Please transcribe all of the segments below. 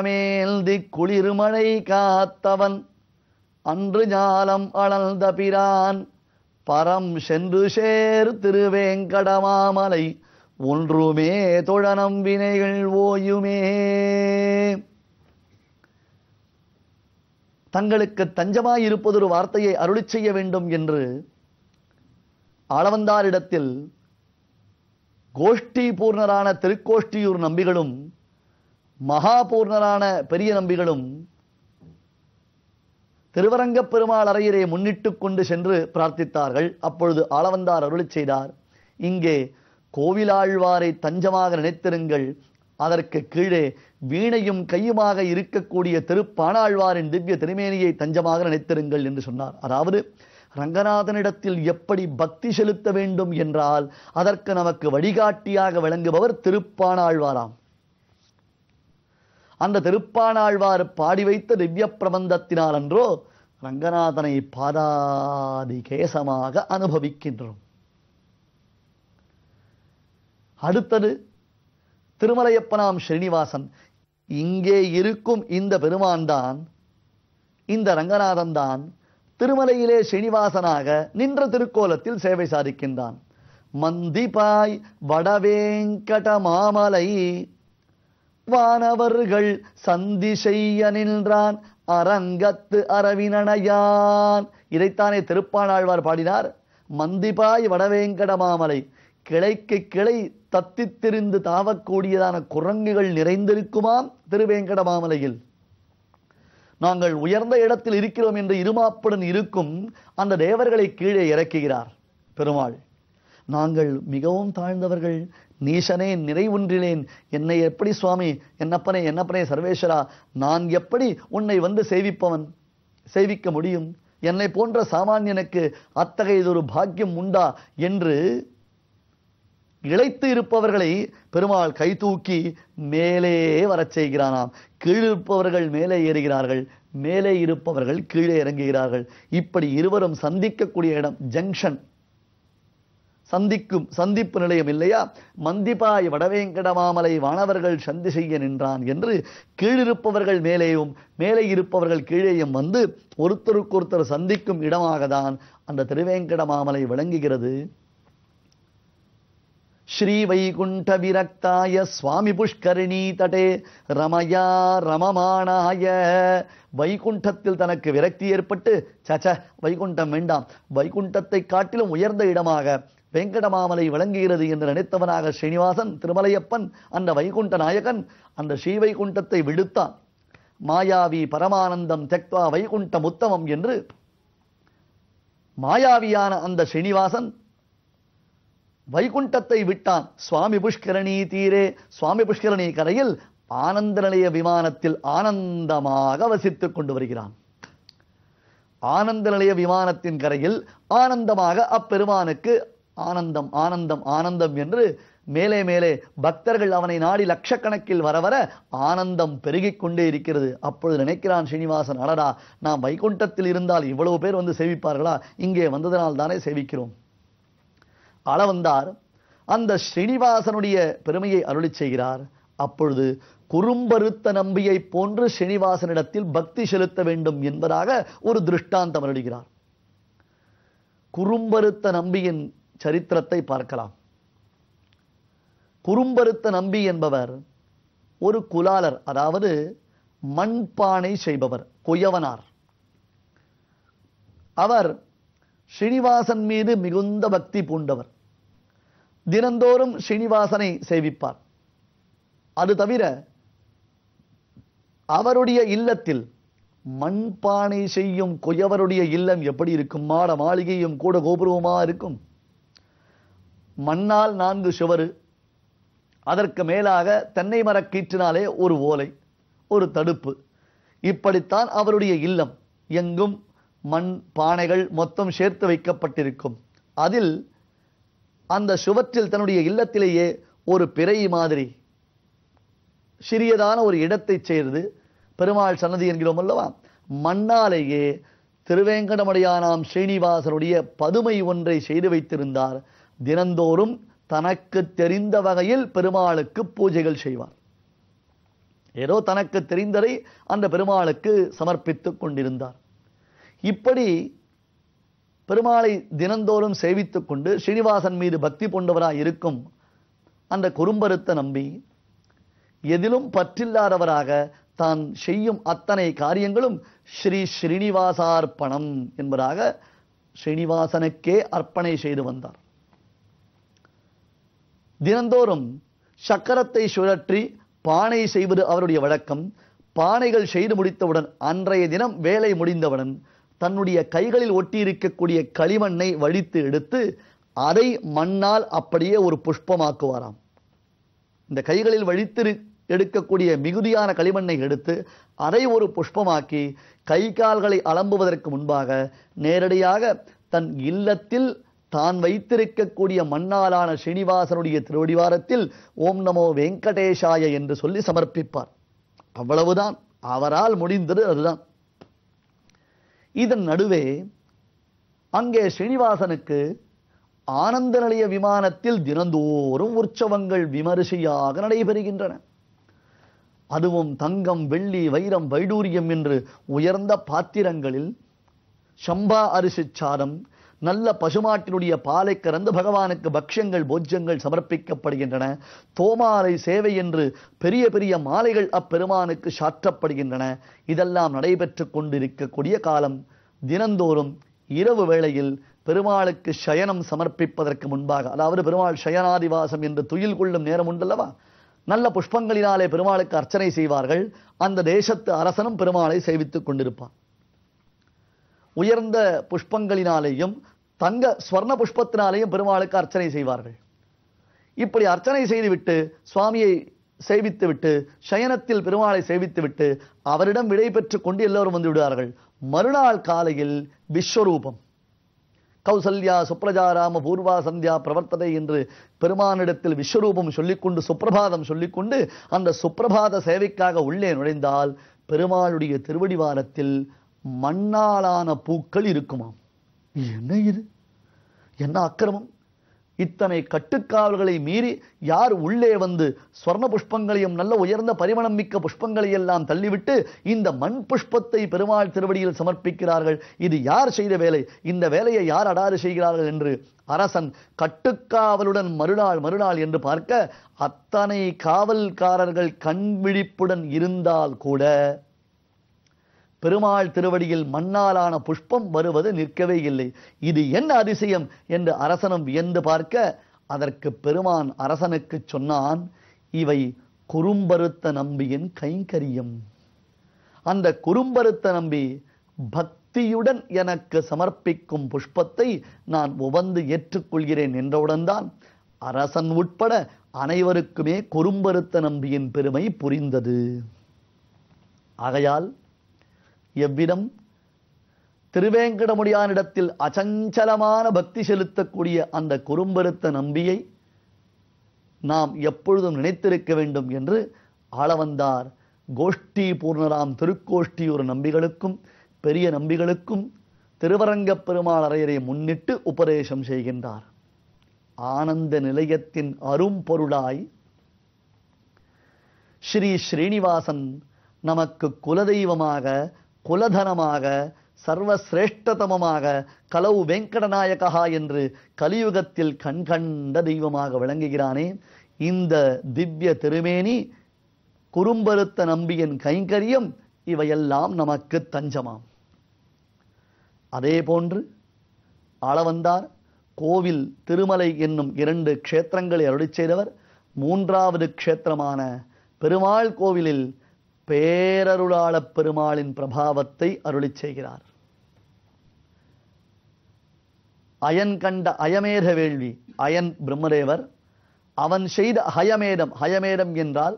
குன்றமேல் குளிர்மழை காத்தவன். அன்று ஞாலம் அளந்த பிரான். பரம் சென்று சேர் திருவேங்கடமாமலை. ஒன்றுமே தொழனம் வினைகள் ஓயுமே. தங்களுக்கு தஞ்சமாயிருப்பதொரு வார்த்தையை அருளிச் செய்ய வேண்டும் என்று ஆளவந்தாரிடத்தில் கோஷ்டி பூர்ணரான திருக்கோஷ்டியூர் நம்பிகளும் மகாபூர்ணரான பெரிய நம்பிகளும் திருவரங்கப் பெருமாள் அறையிலே முன்னிட்டு கொண்டு சென்று பிரார்த்தித்தார்கள். அப்பொழுது ஆளவந்தார் அருளி செய்தார் இங்கே கோவிலாழ்வாரை தஞ்சமாக நினைத்திருங்கள். அதற்கு கீழே வீணையும் கையுமாக இருக்கக்கூடிய திருப்பானாழ்வாரின் திவ்ய திருமேனியை தஞ்சமாக நினைத்திருங்கள் என்று சொன்னார். அதாவது ரங்கநாதனிடத்தில் எப்படி பக்தி செலுத்த வேண்டும் என்றால் அதற்கு நமக்கு வழிகாட்டியாக விளங்குபவர் திருப்பாணாழ்வாராம் அந்த திருப்பானாழ்வார் பாடி வைத்த திவ்ய பிரபந்தத்தினால் அன்றோ ரங்கநாதனை பாதாதி கேசமாக அனுபவிக்கின்றோம். அடுத்தது திருமலையப்பனாம் ஸ்ரீனிவாசன். இங்கே இருக்கும் இந்த பெருமான் தான் இந்த ரங்கநாதன் தான் திருமலையிலே ஸ்ரீனிவாசனாக நின்ற திருக்கோலத்தில் சேவை சாதிக்கின்றான். மந்திபாய் வடவேங்கட மாமலை வானவர்கள் சந்தி செய்ய நின்றான். அரங்கத்து அரவினணையான் இதைத்தானே திருப்பானாழ்வார் பாடினார். மந்திபாய் வடவேங்கடமாமலை கிளைக்கு கிளை தத்தித்திருந்து தாவக்கூடியதான குரங்குகள் நிறைந்திருக்குமாம் திருவேங்கடமாமலையில் நாங்கள் உயர்ந்த இடத்தில் இருக்கிறோம் என்று இருமாப்புடன் இருக்கும் அந்த தேவர்களை கீழே இறக்குகிறார் பெருமாள். நாங்கள் மிகவும் தாழ்ந்தவர்கள். நீசனே நிறைவுன்றினேன் என்னை எப்படி சுவாமி என்னப்பனே என்னப்பனே சர்வேஸ்வரா நான் எப்படி உன்னை வந்து சேவிப்பவன் சேவிக்க முடியும்? என்னை போன்ற சாமானியனுக்கு அத்தகையதொரு பாக்கியம் உண்டா? என்று இழைத்து இருப்பவர்களை பெருமாள் கை தூக்கி மேலே வரச் செய்கிறானாம். கீழிருப்பவர்கள் மேலே ஏறுகிறார்கள். மேலே இருப்பவர்கள் கீழே இறங்குகிறார்கள். இப்படி இருவரும் சந்திக்கக்கூடிய இடம் ஜங்ஷன். சந்திக்கும் சந்திப்பு நிலையம் இல்லையா? மந்திபாய் வடவேங்கடமாமலை வானவர்கள் சந்தி செய்ய நின்றான் என்று கீழிருப்பவர்கள் மேலேயும் மேலே இருப்பவர்கள் கீழேயும் வந்து ஒருத்தருக்கொருத்தர் சந்திக்கும் இடமாக தான் அந்த திருவேங்கடமாமலை விளங்குகிறது. ஸ்ரீ வைகுண்ட விரக்தாய சுவாமி புஷ்கரிணி தடே ரமயா ரமமானாய. வைகுண்டத்தில் தனக்கு விரக்தி ஏற்பட்டு சச்ச வைகுண்டம் வேண்டாம். வைகுண்டத்தை காட்டிலும் உயர்ந்த இடமாக வெங்கடமாமலை விளங்குகிறது என்று நினைத்தவனாக ஸ்ரீனிவாசன் திருமலையப்பன் அந்த வைகுண்ட நாயகன் அந்த ஸ்ரீ வைகுண்டத்தை விடுத்தான். மாயாவி பரமானந்தம் தெக்வா வைகுண்டம் உத்தமம் என்று மாயாவியான அந்த ஸ்ரீனிவாசன் வைகுண்டத்தை விட்டான். சுவாமி புஷ்கரணி தீரே சுவாமி புஷ்கரணி கரையில் ஆனந்த நிலைய விமானத்தில் ஆனந்தமாக வசித்துக் கொண்டு வருகிறான். ஆனந்த நிலைய விமானத்தின் கரையில் ஆனந்தமாக அப்பெருமானுக்கு ஆனந்தம் ஆனந்தம் ஆனந்தம் என்று மேலே மேலே பக்தர்கள் அவனை நாடி லட்சக்கணக்கில் வர வர ஆனந்தம் பெருகிக் கொண்டே இருக்கிறது. அப்பொழுது நினைக்கிறான் ஸ்ரீனிவாசன் அடடா நாம் வைகுண்டத்தில் இருந்தால் இவ்வளவு பேர் வந்து சேவிப்பார்களா? இங்கே வந்ததனால் தானே சேவிக்கிறோம். அளவந்தார் அந்த ஸ்ரீனிவாசனுடைய பெருமையை அருளிச் செய்கிறார். அப்பொழுது குறும்பருத்த நம்பியை போன்று ஸ்ரீனிவாசனிடத்தில் பக்தி செலுத்த வேண்டும் என்பதாக ஒரு திருஷ்டாந்தம் அருளுகிறார். குறும்பருத்த நம்பியின் சரித்திரத்தை பார்க்கலாம். குறும்பருத்த நம்பி என்பவர் ஒரு குலாலர் அதாவது மண்பானை செய்பவர் குயவனார். அவர் ஸ்ரீனிவாசன் மீது மிகுந்த பக்தி பூண்டவர். தினந்தோறும் ஸ்ரீனிவாசனை சேவிப்பார். அது தவிர அவருடைய இல்லத்தில் மண்பானை செய்யும் குயவருடைய இல்லம் எப்படி இருக்கும்? மாட மாளிகையும் கூட கோபுரவுமா இருக்கும்? மண்ணால் நான்கு சுவரு. அதற்கு மேலாக தென்னை மரக்கீற்றினாலே ஒரு ஓலை ஒரு தடுப்பு. இப்படித்தான் அவருடைய இல்லம். எங்கும் மண் பானைகள் மொத்தம் சேர்த்து வைக்கப்பட்டிருக்கும். அதில் அந்த சுவற்றில் தன்னுடைய இல்லத்திலேயே ஒரு பிறை மாதிரி சிறியதான ஒரு இடத்தை சேர்ந்து பெருமாள் சன்னதி என்கிறோம் அல்லவா? மண்ணாலேயே திருவேங்கடமடையானாம் ஸ்ரீனிவாசனுடைய பதுமை ஒன்றை செய்து வைத்திருந்தார். தினந்தோறும் தனக்கு தெரிந்த வகையில் பெருமாளுக்கு பூஜைகள் செய்வார். ஏதோ தனக்கு தெரிந்ததை அந்த பெருமாளுக்கு சமர்ப்பித்துக் கொண்டிருந்தார். இப்படி பெருமாளை தினந்தோறும் சேவித்துக் கொண்டு ஸ்ரீனிவாசன் மீது பக்தி கொண்டவராக இருக்கும் அந்த குறும்பருத்த நம்பி எதிலும் பற்றில்லாதவராக தான் செய்யும் அத்தனை காரியங்களும் ஸ்ரீ ஸ்ரீனிவாசார்ப்பணம் என்பதாக ஸ்ரீனிவாசனுக்கே அர்ப்பணை செய்து வந்தார். தினந்தோறும் சக்கரத்தை சுழற்றி பானை செய்வது அவருடைய வழக்கம். பானைகள் செய்து முடித்தவுடன் அன்றைய தினம் வேலை முடிந்தவுடன் தன்னுடைய கைகளில் ஒட்டியிருக்கக்கூடிய களிமண்ணை வழித்து எடுத்து அதை மண்ணால் அப்படியே ஒரு புஷ்பமாக்குவாராம். இந்த கைகளில் வழித்து எடுக்கக்கூடிய மிகுதியான களிமண்ணை எடுத்து அதை ஒரு புஷ்பமாக்கி கை கால்களை அலம்புவதற்கு முன்பாக நேரடியாக தன் இல்லத்தில் தான் வைத்திருக்கக்கூடிய மண்ணாலான ஸ்ரீனிவாசனுடைய திருவடிவாரத்தில் ஓம் நமோ வெங்கடேஷாய என்று சொல்லி சமர்ப்பிப்பார். அவ்வளவுதான். அவரால் முடிந்தது அதுதான். இதன் நடுவே அங்கே ஸ்ரீனிவாசனுக்கு ஆனந்த நிலைய விமானத்தில் தினந்தோறும் உற்சவங்கள் விமரிசையாக நடைபெறுகின்றன. அதுவும் தங்கம் வெள்ளி வைரம் வைடூரியம் என்று உயர்ந்த பாத்திரங்களில் சம்பா அரிசி சாதம் நல்ல பசுமாட்டினுடைய பாலை கறந்து பகவானுக்கு பக்ஷங்கள் போஜ்யங்கள் சமர்ப்பிக்கப்படுகின்றன. தோமாலை சேவை என்று பெரிய பெரிய மாலைகள் அப்பெருமானுக்கு சாற்றப்படுகின்றன. இதெல்லாம் நடைபெற்று கொண்டிருக்கக்கூடிய காலம். தினந்தோறும் இரவு வேளையில் பெருமாளுக்கு சயனம் சமர்ப்பிப்பதற்கு முன்பாக அதாவது பெருமாள் சயனாதிவாசம் என்று துயில் கொள்ளும் நேரம் உண்டல்லவா? நல்ல புஷ்பங்களினாலே பெருமாளுக்கு அர்ச்சனை செய்வார்கள். அந்த தேசத்து அரசனும் பெருமாளை சேவித்துக் கொண்டிருப்பான். உயர்ந்த புஷ்பங்களினாலேயும் தங்க ஸ்வர்ண புஷ்பத்தினாலேயும் பெருமாளுக்கு அர்ச்சனை செய்வார்கள். இப்படி அர்ச்சனை செய்துவிட்டு சுவாமியை சேவித்துவிட்டு சயனத்தில் பெருமாளை சேவித்துவிட்டு அவரிடம் விடை பெற்று கொண்டு எல்லோரும் வந்து விடுவார்கள். மறுநாள் காலையில் விஸ்வரூபம். கௌசல்யா சுப்ரஜாராம பூர்வா சந்தியா பிரவர்த்ததை என்று பெருமானிடத்தில் விஸ்வரூபம் சொல்லிக்கொண்டு சுப்பிரபாதம் சொல்லிக்கொண்டு அந்த சுப்பிரபாத சேவைக்காக உள்ளே நுழைந்தால் பெருமாளுடைய திருவடிவாரத்தில் மண்ணாலான பூக்கள் இருக்குமாம் என்ன இது? என்ன அக்கிரமம்? இத்தனை கட்டுக்காவல்களை மீறி யார் உள்ளே வந்து ஸ்வர்ண புஷ்பங்களையும் நல்ல உயர்ந்த பரிமணம் மிக்க புஷ்பங்களை எல்லாம் தள்ளிவிட்டு இந்த மண் புஷ்பத்தை பெருமாள் திருவடியில் சமர்ப்பிக்கிறார்கள்? இது யார் செய்த வேலை? இந்த வேலையை யார் அடாறு செய்கிறார்கள் என்று அரசன் கட்டுக்காவலுடன் மறுநாள் மறுநாள் என்று பார்க்க அத்தனை காவல்காரர்கள் கண்விழிப்புடன் இருந்தால் கூட பெருமாள் திருவடியில் மண்ணாலான புஷ்பம் வருவது நிற்கவே இல்லை. இது என்ன அதிசயம் என்று அரசனும் வியந்து பார்க்க அதற்கு பெருமான் அரசனுக்கு சொன்னான் இவை குறும்பருத்த நம்பியின் கைங்கரியம். அந்த குறும்பருத்த நம்பி பக்தியுடன் எனக்கு சமர்ப்பிக்கும் புஷ்பத்தை நான் உவந்து ஏற்றுக்கொள்கிறேன் என்றவுடன் தான் அரசன் உட்பட அனைவருக்குமே குறும்பருத்த நம்பியின் பெருமை புரிந்தது. ஆகையால் எவ்விதம்? திருவேங்கடமுடியானிடத்தில் அச்சஞ்சலமான பக்தி செலுத்தக்கூடிய அந்த குறும்பெருத்த நம்பியை நாம் எப்பொழுதும் நினைத்திருக்க வேண்டும் என்று ஆளவந்தார். கோஷ்டி பூர்ணராம் திருக்கோஷ்டியூர் நம்பிகளுக்கும் பெரிய நம்பிகளுக்கும் திருவரங்கப் பெருமாள் அறையரை முன்னிட்டு உபதேசம் செய்கின்றார். ஆனந்த நிலையத்தின் அரும்பொருளாய் ஸ்ரீ ஸ்ரீனிவாசன் நமக்கு குலதெய்வமாக குலதனமாக சர்வசிரேஷ்டதமமாக கலவு வெங்கடநாயகா என்று கலியுகத்தில் கண்கண்ட தெய்வமாக விளங்குகிறானே. இந்த திவ்ய திருமேனி குறும்பருத்த நம்பியின் கைங்கரியம் இவையெல்லாம் நமக்கு தஞ்சமாம். அதே போன்று ஆளவந்தார் கோவில் திருமலை என்னும் இரண்டு க்ஷேத்திரங்களை அருளிச் செய்தவர் மூன்றாவது க்ஷேத்திரமான பெருமாள் கோவிலில் பேரருளாளப் பெருமாளின் பிரபாவத்தை அருளிச் செய்கிறார். அயன் கண்ட அயமேத வேள்வி அயன் பிரம்மதேவர் அவன் செய்த ஹயமேதம் ஹயமேதம் என்றால்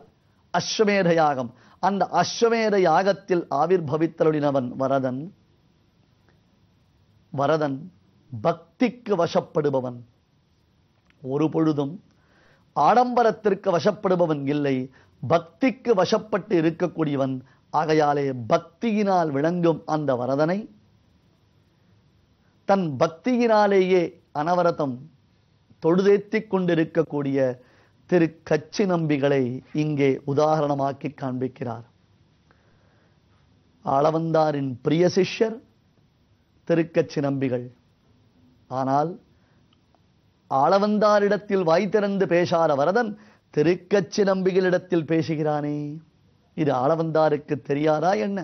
அஸ்வமேத யாகம். அந்த அஸ்வமேத யாகத்தில் ஆவிர்பவித்தருளினவன் வரதன் வரதன் பக்திக்கு வசப்படுபவன். ஒரு பொழுதும் ஆடம்பரத்திற்கு வசப்படுபவன் இல்லை பக்திக்கு வசப்பட்டு இருக்கக்கூடியவன். ஆகையாலே பக்தியினால் விளங்கும் அந்த வரதனை தன் பக்தியினாலேயே அனவரதம் தொழுதேத்திக் கொண்டிருக்கக்கூடிய திரு கச்சி நம்பிகளை இங்கே உதாரணமாக்கி காண்பிக்கிறார். ஆளவந்தாரின் பிரிய சிஷ்யர் திருக்கச்சி நம்பிகள். ஆனால் ஆளவந்தாரிடத்தில் வாய் திறந்து பேசாத வரதன் திருக்கச்சி நம்பிகளிடத்தில் பேசுகிறானே. இது ஆளவந்தாருக்கு தெரியாதா என்ன?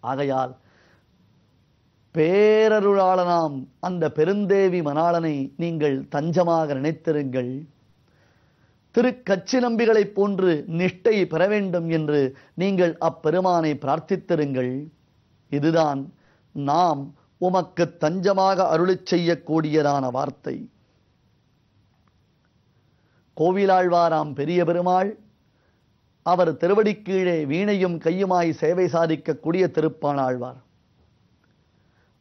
ஆகையால் பேரருளாளனாம் அந்த பெருந்தேவி மணாளனை நீங்கள் தஞ்சமாக நினைத்திருங்கள். திருக்கச்சி நம்பிகளைப் போன்று நிஷ்டை பெற வேண்டும் என்று நீங்கள் அப்பெருமானை பிரார்த்தித்திருங்கள். இதுதான் நாம் உமக்கு தஞ்சமாக அருளிச் செய்யக்கூடியதான வார்த்தை. கோவிலாழ்வாராம் பெரிய பெருமாள் அவர் திருவடிக்கீழே வீணையும் கையுமாய் சேவை சாதிக்கக்கூடிய திருப்பானாழ்வார்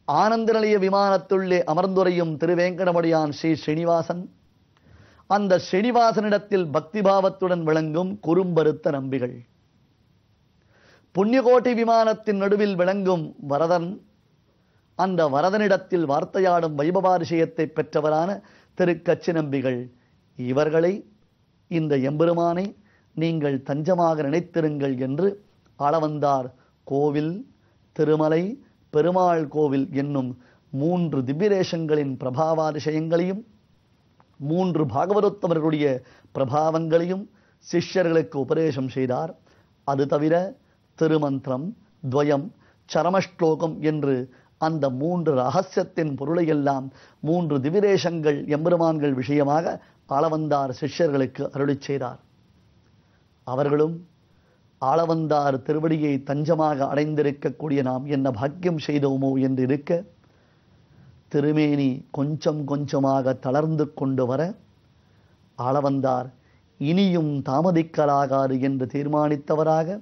ஆனந்த நிலைய விமானத்துள்ளே அமர்ந்துரையும் திருவேங்கடமுடியான் ஸ்ரீ ஸ்ரீனிவாசன் அந்த ஸ்ரீனிவாசனிடத்தில் பக்திபாவத்துடன் விளங்கும் குறும்பருத்த நம்பிகள். புண்ணியகோட்டை விமானத்தின் நடுவில் விளங்கும் வரதன் அந்த வரதனிடத்தில் வார்த்தையாடும் வைபவாரிஷயத்தை பெற்றவரான திருக்கச்சி நம்பிகள். இவர்களை இந்த எம்பெருமானை நீங்கள் தஞ்சமாக நினைத்திருங்கள் என்று ஆளவந்தார். கோவில் திருமலை பெருமாள் கோவில் என்னும் மூன்று திவ்யரேஷங்களின் பிரபாவாதிசயங்களையும் மூன்று பாகவதோத்தமர்களுடைய பிரபாவங்களையும் சிஷ்யர்களுக்கு உபதேசம் செய்தார். அது தவிர திருமந்திரம் துவயம் சரமஸ்லோகம் என்று அந்த மூன்று ரகசியத்தின் பொருளையெல்லாம் மூன்று திவிரேஷங்கள் எம்பெருமான்கள் விஷயமாக ஆளவந்தார் சிஷ்யர்களுக்கு அருளி செய்தார். அவர்களும் ஆளவந்தார் திருவடியை தஞ்சமாக அடைந்திருக்கக்கூடிய நாம் என்ன பாக்கியம் செய்தோமோ என்று இருக்க திருமேனி கொஞ்சம் கொஞ்சமாக தளர்ந்து கொண்டு வர ஆளவந்தார் இனியும் தாமதிக்கலாகாது என்று தீர்மானித்தவராக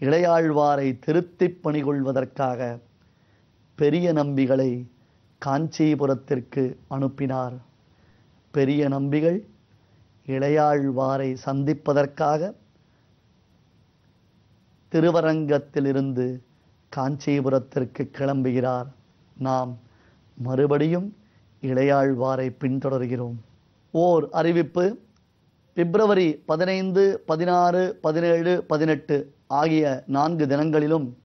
இளையாழ்வாரை திருத்திப் பணிகொள்வதற்காக பெரிய நம்பிகளை காஞ்சிபுரத்திற்கு அனுப்பினார். பெரிய நம்பிகள் இளையாழ்வாரை சந்திப்பதற்காக திருவரங்கத்திலிருந்து காஞ்சிபுரத்திற்கு கிளம்புகிறார். நாம் மறுபடியும் இளையாழ்வாரை பின்தொடர்கிறோம். ஓர் அறிவிப்பு பிப்ரவரி பதினைந்து பதினாறு பதினேழு பதினெட்டு ஆகிய நான்கு தினங்களிலும்